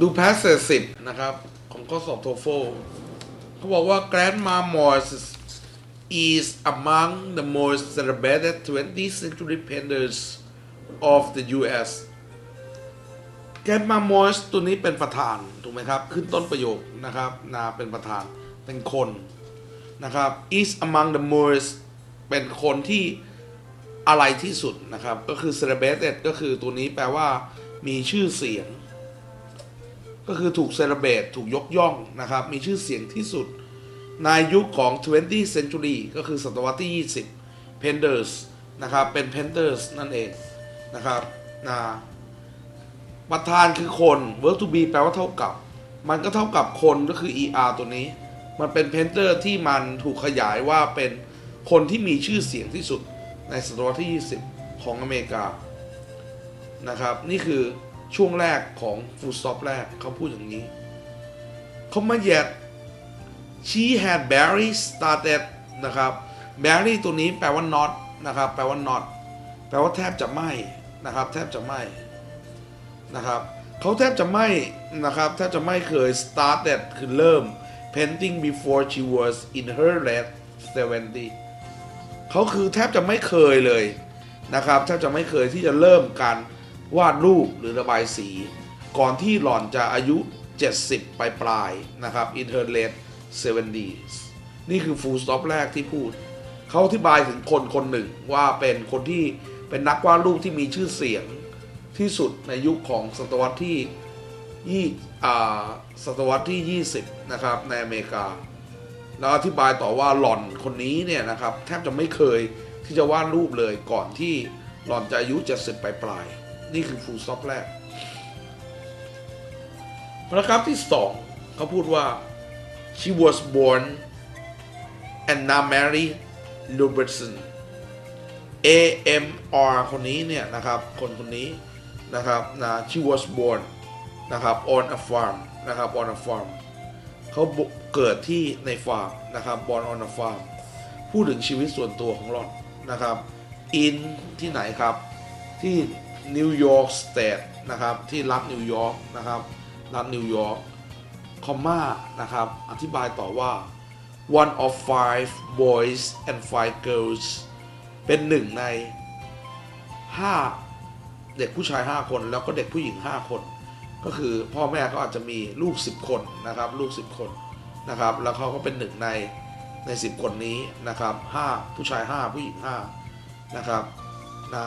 ดูแพสเซจสิบนะครับ ของข้อสอบโทโฟเขาบอกว่า Grandma Morse is among the most celebrated 20th century painters of the U.S. Grandma Morse ตัวนี้เป็นประธาน ถูกไหมครับ ขึ้นต้นประโยคนะครับนาเป็นประธานเป็นคนนะครับ is among the most เป็นคนที่อะไรที่สุดนะครับ ก็คือ celebrated ก็คือตัวนี้แปลว่ามีชื่อเสียง ก็คือถูกเซเลเบตถูกยกย่องนะครับ มีชื่อเสียงที่สุดในยุคของ 20th century ก็คือศตวรรษที่ 20 Painters นะครับ เป็น Painters นั่นเองนะครับนะประธานคือคน verb to be แปลว่าเท่ากับ มันก็เท่ากับคนก็คือ er ตัวนี้ มันเป็น Painter ที่มันถูกขยายว่าเป็นคนที่มีชื่อเสียงที่สุดในศตวรรษที่ 20 ของอเมริกานะครับ นี่คือ ช่วงแรกของ full stop แรกเขาพูดอย่างนี้เขามา yet she had barely started นะครับ barely ตัวนี้แปลว่า not นะครับ แปลว่า not แปลว่าแทบจะไม่นะครับ แทบจะไม่นะครับเขาแทบจะไม่นะครับแทบจะไม่เคย started คือเริ่ม painting before she was in her late 70เขาคือแทบจะไม่เคยเลยนะครับ แทบจะไม่เคยที่จะเริ่มการ วาดรูปหรือระบายสี ก่อนที่หล่อนจะอายุ 70 ปลายปลายนะครับ in her late 70s นี่คือ full stop แรกที่พูด เขาอธิบายถึงคนคนหนึ่งว่าเป็นคนที่เป็นนักวาดรูปที่มีชื่อเสียงที่สุดในยุคของศตวรรษที่ยี่ศตวรรษที่ 20 นะครับ ในอเมริกา แล้วอธิบายต่อว่าหล่อนคนนี้เนี่ยนะครับ แทบจะไม่เคยที่จะวาดรูปเลยก่อนที่หล่อนจะอายุ 70 ปลายปลาย นี่คือ full stop แรกพรากราฟที่สองเขาพูดว่า she was born Anna Mary Robertson A M R คนนี้เนี่ยนะครับ คนคนนี้นะครับนะ she was born นะครับ on a farm นะครับ on a farm เขาเกิดที่ในฟาร์มนะครับ born on a farm พูดถึงชีวิตส่วนตัวของหล่อนนะครับ in ที่ไหนครับ ที่ นิวยอร์กสเตทนะครับที่รัฐนิวยอร์กนะครับรัฐนิวยอร์กคอมมานะครับอธิบายต่อว่า one of five boys and five girls เป็นหนึ่งใน 5 เด็กผู้ชาย 5 คนแล้วก็เด็กผู้หญิง 5 คน ก็คือพ่อแม่เขาอาจจะมีลูก 10 คนนะครับลูก 10 คนนะครับแล้วเขาก็เป็นหนึ่งในใน 10 คนนี้นะครับ5ผู้ชาย 5 ผู้หญิง5นะครับนะ